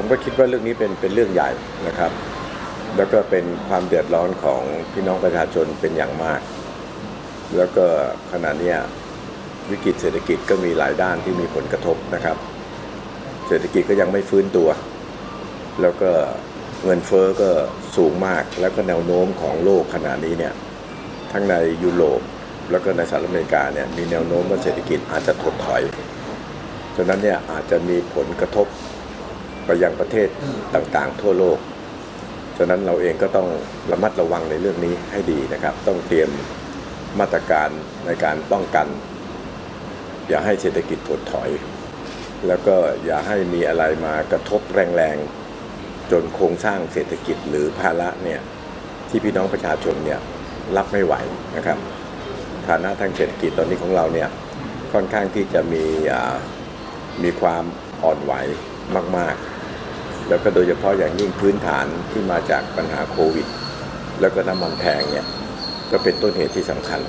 ผมก็คิดว่าเรื่องนี้เป็นเป็นเรื่องใหญ่นะครับ แล้วก็เป็นความเดือดร้อนของพี่น้องประชาชนเป็นอย่างมาก แล้วก็ขณะนี้วิกฤตเศรษฐกิจก็มีหลายด้านที่มีผลกระทบนะครับ เศรษฐกิจก็ยังไม่ฟื้นตัว แล้วก็เงินเฟ้อก็สูงมาก แล้วก็แนวโน้มของโลกขณะนี้เนี่ยทั้งในยุโรปแล้วก็ในสหรัฐอเมริกาเนี่ยมีแนวโน้มว่าเศรษฐกิจอาจจะถดถอยฉะนั้นเนี่ยอาจจะมีผลกระทบ ไปยังประเทศต่างๆ ทั่วโลก ฉะนั้นเราเองก็ต้องระมัดระวังในเรื่องนี้ให้ดีนะครับ ต้องเตรียมมาตรการในการป้องกัน อย่าให้เศรษฐกิจถดถอย แล้วก็อย่าให้มีอะไรมากระทบแรงๆ จนโครงสร้างเศรษฐกิจหรือภาระเนี่ยที่พี่น้องประชาชนเนี่ยรับไม่ไหวนะครับฐานะทางเศรษฐกิจตอนนี้ของเราเนี่ยค่อนข้างที่จะมีมีความอ่อนไหวมาก ๆ แล้วก็โดยเฉพาะอย่างยิ่งพื้นฐานที่มาจากปัญหาโควิด แล้วก็น้ำมันแพงเนี่ยก็เป็นต้นเหตุที่สำคัญ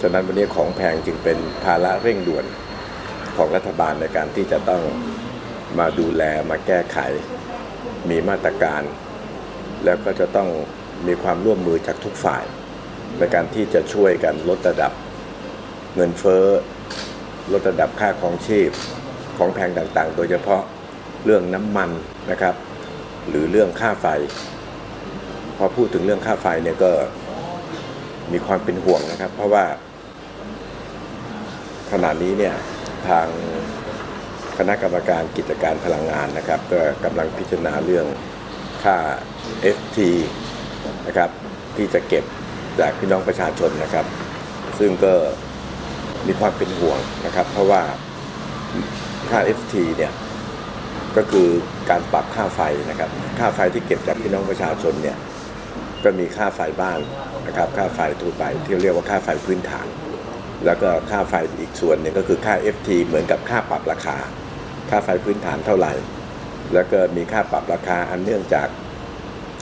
ฉะนั้นวันนี้ของแพงจึงเป็นภาระเร่งด่วนของรัฐบาลในการที่จะต้องมาดูแลมาแก้ไข มีมาตรการ แล้วก็จะต้องมีความร่วมมือจากทุกฝ่าย ในการที่จะช่วยกันลดระดับเงินเฟ้อลดระดับค่าของชีพของแพงต่างๆ โดยเฉพาะ เรื่องน้ำมันนะครับ หรือเรื่องค่าไฟ พอพูดถึงเรื่องค่าไฟเนี่ยก็มีความเป็นห่วงนะครับ เพราะว่าขณะนี้เนี่ยทางคณะกรรมการกิจการพลังงานนะครับก็กำลังพิจารณาเรื่องค่า FT นะครับที่จะเก็บจากพี่น้องประชาชนนะครับ ซึ่งก็มีความเป็นห่วงนะครับ เพราะว่าค่า FT เนี่ย ก็คือการปรับค่าไฟนะครับ ค่าไฟที่เก็บจากพี่น้องประชาชนเนี่ยก็มีค่าไฟบ้านนะครับ ค่าไฟทั่วไปที่เรียกว่าค่าไฟพื้นฐาน แล้วก็ค่าไฟอีกส่วนหนึ่งก็คือค่า FT เหมือนกับค่าปรับราคา ค่าไฟพื้นฐานเท่าไหร่ แล้วก็มีค่าปรับราคาอันเนื่องจาก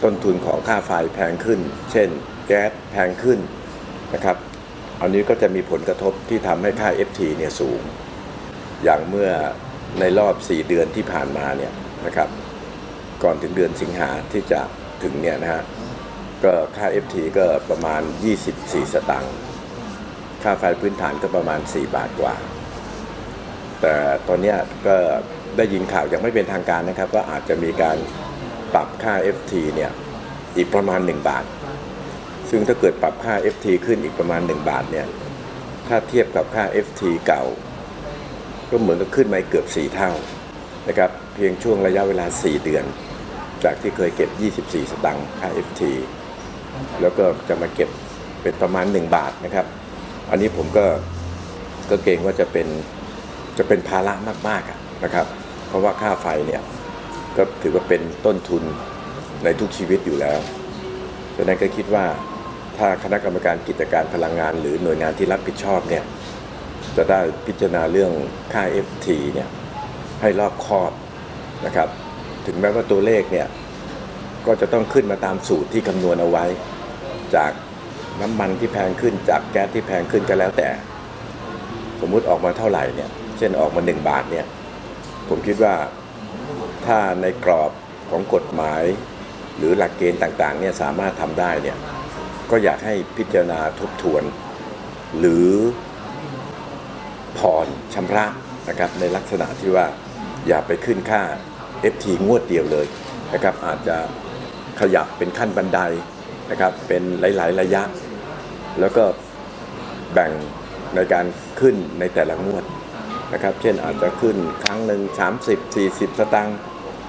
ต้นทุนของค่าไฟแพงขึ้น เช่น แก๊สแพงขึ้นนะครับ อันนี้ก็จะมีผลกระทบที่ทำให้ค่า FT เนี่ยสูง อย่างเมื่อ ในรอบ 4 เดือนที่ผ่านมาเนี่ยนะครับก่อนถึงเดือนสิงหาที่จะถึงเนี่ยนะฮะก็ค่า FT ก็ประมาณ 24 สตางค์ค่าไฟพื้นฐานก็ประมาณ 4 บาทกว่า แต่ตอนนี้ก็ได้ยินข่าวยังไม่เป็นทางการนะครับว่าอาจจะมีการปรับค่า FT เนี่ยอีกประมาณ 1 บาท ซึ่งถ้าเกิดปรับค่า FT ขึ้นอีกประมาณ 1 บาทเนี่ยถ้าเทียบกับค่า FT เก่า ก็เหมือนกับขึ้นมาเกือบ 4 เท่านะครับเพียงช่วงระยะเวลา 4 เดือน จากที่เคยเก็บ 24 สตังค์ค่า FT แล้วก็จะมาเก็บเป็นประมาณ 1 บาทนะครับ อันนี้ผมก็ก็เกรงว่าจะเป็นจะเป็นภาระมากๆนะครับ เพราะว่าค่าไฟเนี่ยก็ถือว่าเป็นต้นทุนในทุกชีวิตอยู่แล้วดังนั้นก็คิดว่าถ้าคณะกรรมการกิจการพลังงาน หรือหน่วยงานที่รับผิดชอบเนี่ย จะได้พิจารณาเรื่องค่า FT เนี่ยให้รอบคอบนะครับ ถึงแม้ว่าตัวเลขเนี่ยก็จะต้องขึ้นมาตามสูตรที่คำนวณเอาไว้ จากน้ำมันที่แพงขึ้นจากแก๊สที่แพงขึ้นก็แล้วแต่ สมมุติออกมาเท่าไหร่เนี่ยเช่นออกมา 1 บาทเนี่ยผมคิดว่าถ้าในกรอบของกฎหมาย หรือหลักเกณฑ์ต่างๆเนี่ยสามารถทำได้เนี่ยก็อยากให้พิจารณาทบทวน หรือ ผ่อนชำระนะครับในลักษณะที่ว่าอย่าไปขึ้นค่า FT งวดเดียวเลยนะครับอาจจะขยับเป็นขั้นบันไดนะครับเป็นหลาย ๆ ระยะ แล้วก็แบ่งในการขึ้นในแต่ละงวดนะครับเช่นอาจจะขึ้นครั้งหนึ่ง30 40 สตางค์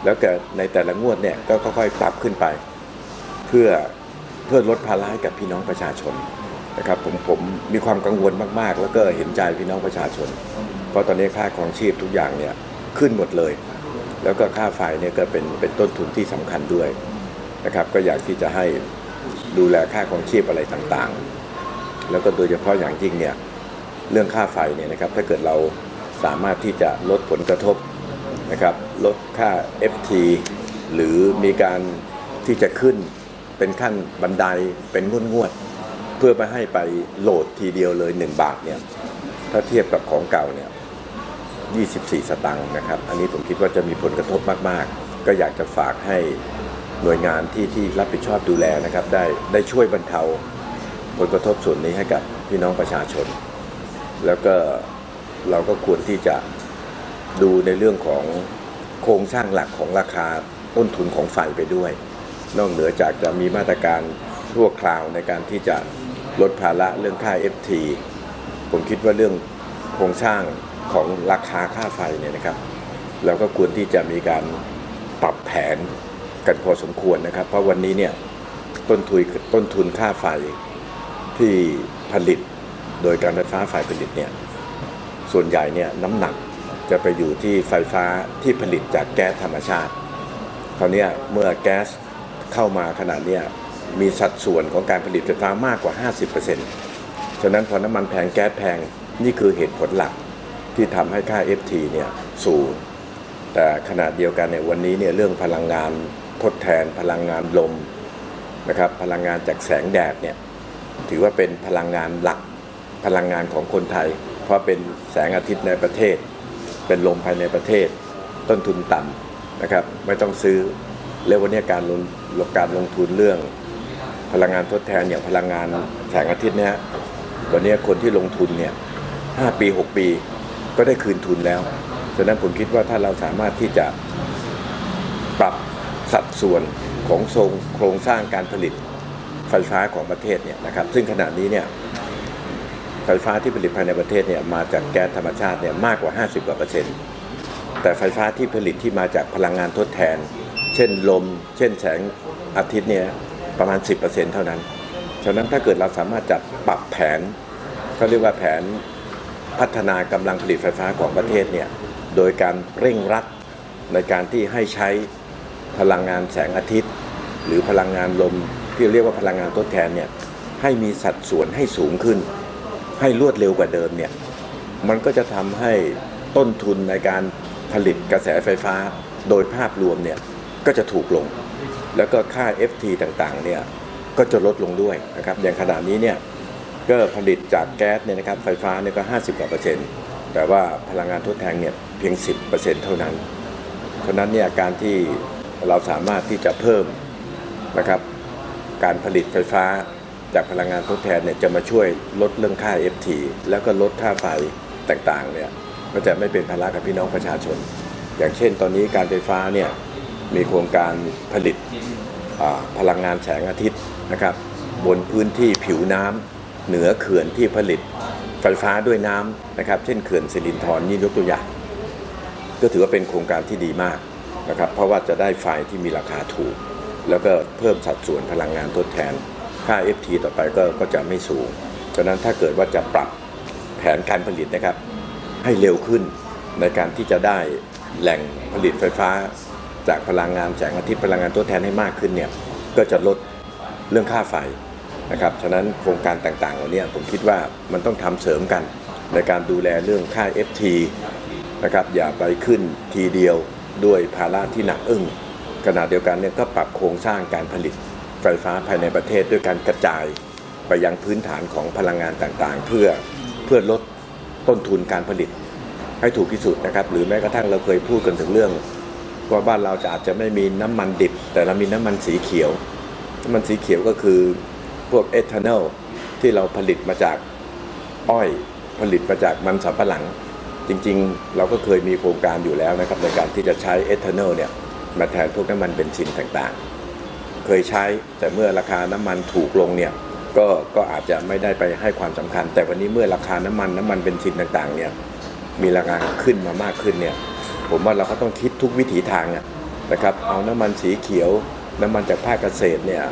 แล้วก็ในแต่ละงวดเนี่ยก็ค่อยๆปรับขึ้นไป เพื่อเพื่อลดภาระให้กับพี่น้องประชาชน นะครับผมผมมีความกังวลมาก ๆ แล้วก็เห็นใจพี่น้องประชาชน เพราะตอนนี้ค่าครองชีพทุกอย่างเนี่ยขึ้นหมดเลย แล้วก็ค่าไฟเนี่ยก็เป็นเป็นต้นทุนที่สำคัญด้วยนะครับ ก็อยากที่จะให้ดูแลค่าครองชีพอะไรต่างๆ แล้วก็โดยเฉพาะอย่างยิ่งเนี่ยเรื่องค่าไฟเนี่ยนะครับถ้าเกิดเราสามารถที่จะลดผลกระทบนะครับลดค่า FT หรือมีการที่จะขึ้นเป็นขั้นบันไดเป็นงวดงวดๆ เพื่อไม่ให้ไปโหลดทีเดียวเลย 1 บาทเนี่ยถ้าเทียบกับของเก่าเนี่ย24 สตังค์นะครับ อันนี้ผมคิดว่าจะมีผลกระทบมากก็อยากจะฝากให้หน่วยงานที่ที่รับผิดชอบดูแลนะครับ ได้ได้ช่วยบรรเทาผลกระทบส่วนนี้ให้กับพี่น้องประชาชน แล้วก็เราก็ควรที่จะดูในเรื่องของโครงสร้างหลักของราคาต้นทุนของไฟไปด้วย นอกเหนือจากจะมีมาตรการชั่วคราวในการที่จะ ลดภาระเรื่องค่า FT ผมคิดว่าเรื่องโครงสร้างของราคาค่าไฟเนี่ยนะครับ เราก็ควรที่จะมีการปรับแผนกันพอสมควรนะครับ เพราะวันนี้เนี่ยต้นทุนต้นทุนค่าไฟที่ผลิตโดยการไฟฟ้าฝ่ายผลิตเนี่ยส่วนใหญ่เนี่ยน้ำหนักจะไปอยู่ที่ไฟฟ้าที่ผลิตจากแก๊สธรรมชาติคราวนี้เมื่อแก๊สเข้ามาขนาดเนี้ย มีสัดส่วนของการผลิตไฟฟ้ามากกว่า 50%ฉะนั้นพอน้ำมันแพงแก๊สแพงนี่คือเหตุผลหลักที่ทำให้ค่า FT เนี่ยสูง แต่ขณะเดียวกันเนี่ยวันนี้เนี่ยเรื่องพลังงานทดแทนพลังงานลมนะครับพลังงานจากแสงแดดเนี่ยถือว่าเป็นพลังงานหลักพลังงานของคนไทย เพราะเป็นแสงอาทิตย์ในประเทศ เป็นลมภายในประเทศ ต้นทุนต่ำนะครับไม่ต้องซื้อแล้ววันนี้การลงการลงทุนเรื่อง พลังงานทดแทนอย่างพลังงานแสงอาทิตย์เนี่ยวันนี้คนที่ลงทุนเนี่ย5ปี6ปีก็ได้คืนทุนแล้วฉะนั้นผมคิดว่าถ้าเราสามารถที่จะปรับสัดส่วนของทรงโครงสร้างการผลิตไฟฟ้าของประเทศเนี่ยนะครับ ซึ่งขณะนี้เนี่ยไฟฟ้าที่ผลิตภายในประเทศเนี่ยมาจากแก๊สธรรมชาติเนี่ยมากกว่า 50กว่าเปอร์เซ็นต์แต่ไฟฟ้าที่ผลิตที่มาจากพลังงานทดแทน เช่นลม เช่นแสงอาทิตย์เนี่ย ประมาณ 10%เท่านั้น ฉะนั้นถ้าเกิดเราสามารถจัดปรับแผนเขาเรียกว่าแผนพัฒนากำลังผลิตไฟฟ้าของประเทศเนี่ยโดยการเร่งรัดในการที่ให้ใช้พลังงานแสงอาทิตย์ หรือพลังงานลมที่เรียกว่าพลังงานทดแทนเนี่ยให้มีสัดส่วนให้สูงขึ้น ให้รวดเร็วกว่าเดิมเนี่ยมันก็จะทำให้ต้นทุนในการผลิตกระแสไฟฟ้า โดยภาพรวมเนี่ยก็จะถูกลง แล้วก็ค่า FT ต่างๆเนี่ยก็จะลดลงด้วยนะครับอย่างขณะนี้เนี่ยก็ผลิตจากแก๊สเนี่ยนะครับไฟฟ้าเนี่ยก็ 50กว่าเปอร์เซ็นต์แต่ว่าพลังงานทดแทนเนี่ยเพียง 10เปอร์เซ็นต์เท่านั้น เพราะฉะนั้นเนี่ยการที่เราสามารถที่จะเพิ่มนะครับการผลิตไฟฟ้าจากพลังงานทดแทนเนี่ยจะมาช่วยลดเรื่องค่า FT แล้วก็ลดค่าไฟต่างๆเนี่ยก็จะไม่เป็นภาระกับพี่น้องประชาชน อย่างเช่น ตอนนี้การไฟฟ้าเนี่ย มีโครงการผลิตพลังงานแสงอาทิตย์นะครับ บนพื้นที่ผิวน้ำเหนือเขื่อนที่ผลิตไฟฟ้าด้วยน้ำนะครับ เช่นเขื่อนสิรินธรนี่ยกตัวอย่างก็ถือว่าเป็นโครงการที่ดีมากนะครับ เพราะว่าจะได้ไฟที่มีราคาถูก แล้วก็เพิ่มสัดส่วนพลังงานทดแทน ค่า FT ต่อไปก็ก็จะไม่สูงฉะนั้นถ้าเกิดว่าจะปรับแผนการผลิตนะครับ ให้เร็วขึ้นในการที่จะได้แหล่งผลิตไฟฟ้า จากพลังงานแสงอาทิตย์พลังงานทดแทนให้มากขึ้นเนี่ยก็จะลดเรื่องค่าไฟนะครับฉะนั้นโครงการต่างๆเหล่านี้ผมคิดว่ามันต้องทำเสริมกันในการดูแลเรื่องค่า FT นะครับอย่าไปขึ้นทีเดียวด้วยภาระที่หนักอึ้งขณะเดียวกันเนี่ยก็ปรับโครงสร้างการผลิตไฟฟ้าภายในประเทศด้วยการกระจายไปยังพื้นฐานของพลังงานต่างๆ เพื่อเพื่อลดต้นทุนการผลิตให้ถูกที่สุดนะครับ หรือแม้กระทั่งเราเคยพูดกันถึงเรื่อง ว่าบ้านเราจะอาจจะไม่มีน้ำมันดิบ แต่เรามีน้ำมันสีเขียว น้ำมันสีเขียวก็คือพวกเอทานอลที่เราผลิตมาจากอ้อยผลิตมาจากมันสำปะหลัง จริงๆ เราก็เคยมีโครงการอยู่แล้วนะครับในการที่จะใช้เอทานอลเนี่ยมาแทนพวกน้ำมันเบนซินต่างๆ เคยใช้แต่เมื่อราคาน้ำมันถูกลงเนี่ยก็ก็อาจจะไม่ได้ไปให้ความสำคัญ แต่วันนี้เมื่อราคาน้ำมันน้ำมันเบนซินต่างๆเนี่ยมีราคาขึ้นมามากขึ้นเนี่ย ผมว่าเราก็ต้องคิดทุกวิถีทางนะครับเอาน้ำมันสีเขียว น้ำมันจากภาคเกษตรเนี่ย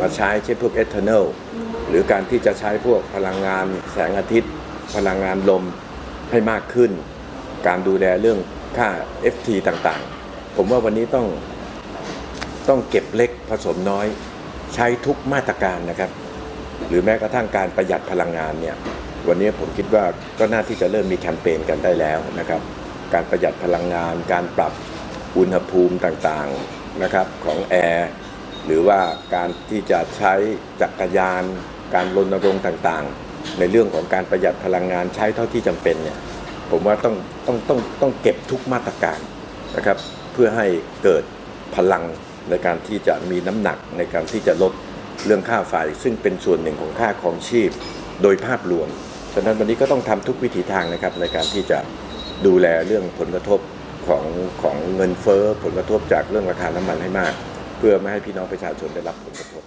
มาใช้เช่นพวกเอทานอลหรือการที่จะใช้พวกพลังงานแสงอาทิตย์ พลังงานลมให้มากขึ้น การดูแลเรื่องค่า FT ต่างๆ ผมว่าวันนี้ต้องต้องเก็บเล็กผสมน้อย ใช้ทุกมาตรการนะครับ หรือแม้กระทั่งการประหยัดพลังงานเนี่ยวันนี้ผมคิดว่าก็น่าที่จะเริ่มมีแคมเปญกันได้แล้วนะครับ การประหยัดพลังงาน การปรับอุณหภูมิต่างๆนะครับของแอร์หรือว่าการที่จะใช้จักรยาน การรณรงค์ต่างๆ ในเรื่องของการประหยัดพลังงานใช้เท่าที่จำเป็นเนี่ยผมว่าต้องต้องต้องต้องเก็บทุกมาตรการนะครับ เพื่อให้เกิดพลังในการที่จะมีน้ำหนักในการที่จะลดเรื่องค่าไฟซึ่งเป็นส่วนหนึ่งของค่าครองชีพโดยภาพรวม ฉะนั้นวันนี้ก็ต้องทำทุกวิถีทางนะครับในการที่จะ ดูแลเรื่องผลกระทบของของเงินเฟ้อผลกระทบจากเรื่องราคาน้ำมันให้มาก เพื่อไม่ให้พี่น้องประชาชนได้รับผลกระทบ